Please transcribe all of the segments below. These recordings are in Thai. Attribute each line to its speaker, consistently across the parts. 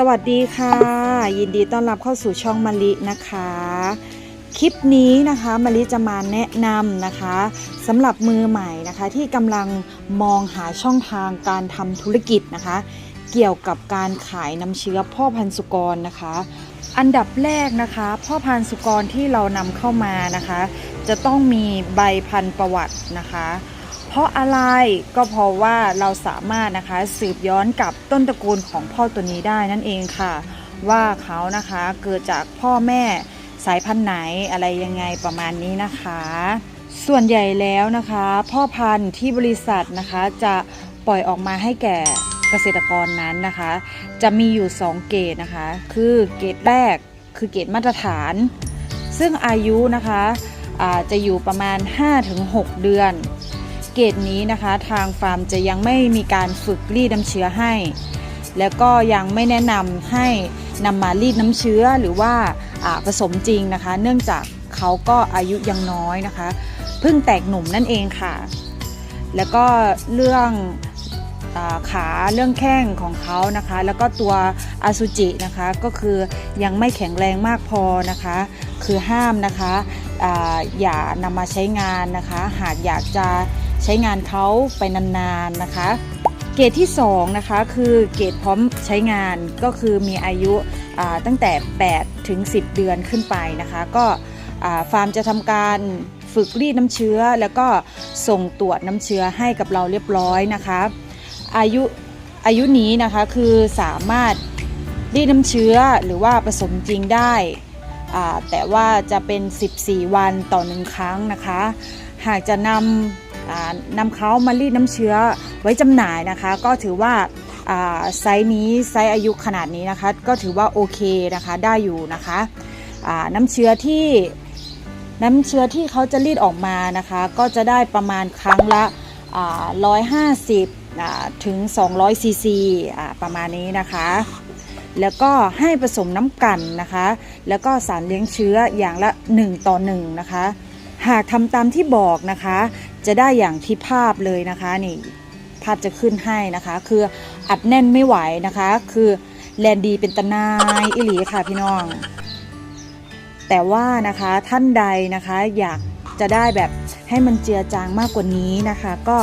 Speaker 1: สวัสดีค่ะ ยินดีต้อนรับเข้าสู่ช่องมะลินะคะ คลิปนี้นะคะมะลิจะมาแนะนำนะคะสำหรับมือใหม่นะคะที่กำลังมองหาช่องทางการทำธุรกิจนะคะ เกี่ยวกับการขายน้ำเชื้อพ่อพันธุ์สุกรนะคะ อันดับแรกนะคะ พ่อพันธุ์สุกรที่เรานำเข้ามานะคะ จะต้องมีใบพันธุ์ประวัตินะคะ ราะอะไรก็เพราะว่าเราสามารถนะคะสืบย้อนกับต้นตระกูลของพ่อตัวนี้ได้นั่นเองค่ะ ว่าเขานะคะเกิดจากพ่อแม่สายพันธุ์ไหนอะไรยังไงประมาณนี้นะคะ ส่วนใหญ่แล้วนะคะ พ่อพันธุ์ที่บริษัทนะคะจะปล่อยออกมาให้แก่เกษตรกรนั้นนะคะ จะมีอยู่ 2 เกรดนะคะ คือเกรดแรกคือเกรดมาตรฐาน ซึ่งอายุนะคะจะอยู่ประมาณ 5-6 เดือน เกรดนี้นะคะ ทางฟาร์มจะยังไม่มีการฝึกรีดน้ำเชื้อให้ แล้วก็ยังไม่แนะนำให้นำมารีดน้ำเชื้อหรือว่าผสมจริงนะคะ เนื่องจากเขาก็อายุยังน้อยนะคะเพิ่งแตกหนุ่มนั่นเองค่ะ แล้วก็เรื่องขาเรื่องแข้งของเขานะคะ แล้วก็ตัวอาซูจินะคะก็คือยังไม่แข็งแรงมากพอนะคะ คือห้ามนะคะออย่านำมาใช้งานนะคะ หากอยากจะ ใช้งานเขาไปนานๆนะคะ เกรดที่2นะคะคือเกรดพร้อมใช้งานก็คือมีอายุาตั้งแต่ 8 ถึง 10 เดือนขึ้นไปนะคะ ก็ฟาร์มจะทำการฝึกรีดน้ำเชื้อ แล้วก็ส่งตรวจน้ำเชื้อให้กับเราเรียบร้อยนะคะ อายุอายุนี้นะคะคือสามารถรีดน้ำเชื้อหรือว่าผสมจริงได้ แต่ว่าจะเป็น 14 วันต่อหนึ่งครั้งนะคะ หากจะนำ นำเขามารีดน้ำเชื้อไว้จำหน่ายนะคะ ก็ถือว่าไซส์นี้ไซส์อายุขนาดนี้นะคะ ก็ถือว่าโอเคนะคะได้อยู่นะคะน้ำเชื้อที่น้ำเชื้อที่เขาจะรีดออกมานะคะ ก็จะได้ประมาณครั้งละร้อยห้าสิบถึง200ซีซีประมาณนี้นะคะ แล้วก็ให้ผสมน้ำกันนะคะ แล้วก็สารเลี้ยงเชื้ออย่างละ 1 ต่อ 1 นะคะ หากทำตามที่บอกนะคะ จะได้อย่างที่ภาพเลยนะคะนี่ภาพจะขึ้นให้นะคะ คืออัดแน่นไม่ไหวนะคะ คือแลนดีเป็นตะนายอิหลีค่ะพี่น้อง แต่ว่านะคะท่านใดนะคะอยากจะได้แบบให้มันเจือจางมากกว่านี้นะคะ ก็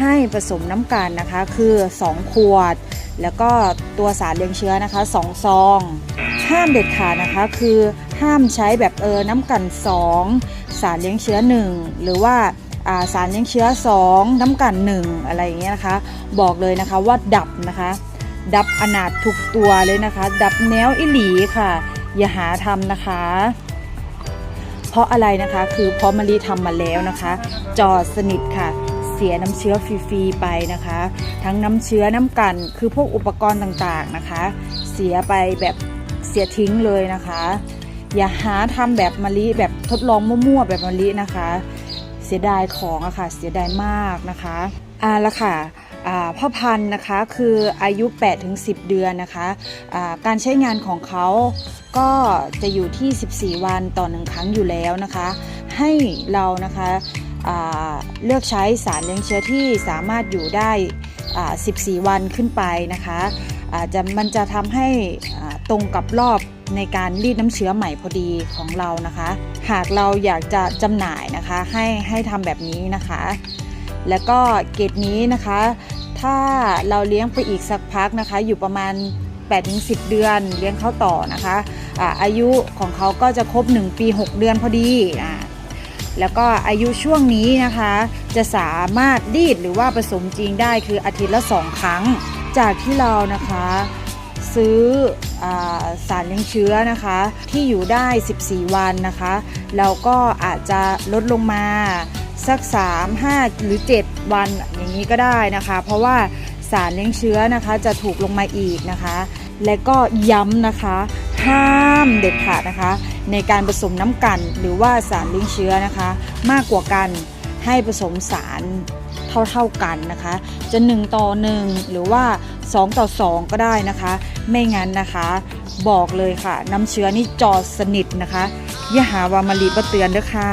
Speaker 1: ให้ผสมน้ำกันนะคะ คือ 2 ขวด แล้วก็ตัวสารเลี้ยงเชื้อนะคะ 2 ซอง ห้ามเด็ดขาดนะคะ คือห้ามใช้แบบเออน้ำกัน 2 สารเลี้ยงเชื้อ 1 หรือว่าอ่า สารเลี้ยงเชื้อ 2 น้ำกัน 1 อะไรอย่างเงี้ยนะคะ บอกเลยนะคะว่าดับนะคะ ดับอนาถทุกตัวเลยนะคะ ดับแนวอิหลีค่ะ อย่าหาทำนะคะ เพราะอะไรนะคะคือเพราะมะลิทำมาแล้วนะคะ จอดสนิทค่ะเสียน้ำเชื้อฟรีๆไปนะคะ ทั้งน้ำเชื้อน้ำกัน คือพวกอุปกรณ์ต่างๆนะคะ เสียไปแบบเสียทิ้งเลยนะคะ อย่าหาทำแบบมะลิแบบทดลองมั่วๆแบบมะลินะคะ เสียดายของอะค่ะเสียดายมากนะคะอ่าละค่ะอ่าพ่อพันธุ์นะคะคืออายุ 8-10 เดือนนะคะอ่าการใช้งานของเขาก็จะอยู่ที่ 14 วันต่อหนึ่งครั้งอยู่แล้วนะคะ ให้เรานะคะอ่าเลือกใช้สารเลี้ยงเชื้อที่สามารถอยู่ได้อ่า14 วันขึ้นไปนะคะอาจจะมันจะทำให้ตรงกับรอบ ในการรีดน้ำเชื้อใหม่พอดีของเรานะคะ หากเราอยากจะจำหน่ายนะคะให้ให้ทำแบบนี้นะคะ แล้วก็เกรดนี้นะคะ ถ้าเราเลี้ยงไปอีกสักพักนะคะ อยู่ประมาณ 8-10 เดือนเลี้ยงเขาต่อนะคะอาอายุของเขาก็จะครบ 1 ปี 6 เดือนพอดีอ่าแล้วก็อายุช่วงนี้นะคะ จะสามารถรีดหรือว่าผสมจริงได้คืออาทิตย์ละ 2 ครั้ง จากที่เรานะคะ ซื้อ สารเลี้ยงเชื้อนะคะ ที่อยู่ได้ 14 วันนะคะ เราก็อาจจะลดลงมาสัก 3 5 หรือ 7 วันอย่างนี้ก็ได้นะคะ เพราะว่าสารเลี้ยงเชื้อนะคะจะถูกลงมาอีกนะคะ และก็ย้ำนะคะห้ามเด็ดขาดนะคะ ในการผสมน้ำกันหรือว่าสารเลี้ยงเชื้อนะคะ มากกว่ากัน ให้ผสมสารเท่าๆกันนะคะ จะ 1 ต่อ 1 หรือว่า 2 ต่อ 2 ก็ได้นะคะ ไม่งั้นนะคะบอกเลยค่ะ น้ำเชื้อนี่จอดสนิทนะคะ อย่าหาวามะลิประเตือนด้วยค่ะ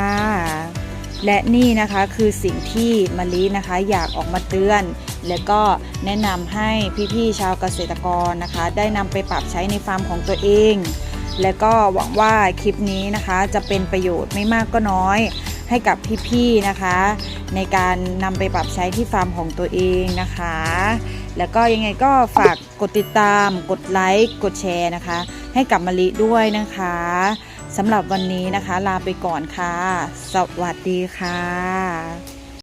Speaker 1: และนี่นะคะคือสิ่งที่มะลินะคะ อยากออกมาเตือน แล้วก็แนะนำให้พี่ๆชาวเกษตรกรนะคะ ได้นำไปปรับใช้ในฟาร์มของตัวเอง และก็หวังว่าคลิปนี้นะคะจะเป็นประโยชน์ไม่มากก็น้อย ให้กับพี่ๆนะคะ ในการนำไปปรับใช้ที่ฟาร์มของตัวเองนะคะ แล้วก็ยังไงก็ฝากกดติดตาม กดไลค์กดแชร์นะคะ ให้กับมะลิด้วยนะคะสำหรับวันนี้นะคะ ลาไปก่อนค่ะ สวัสดีค่ะ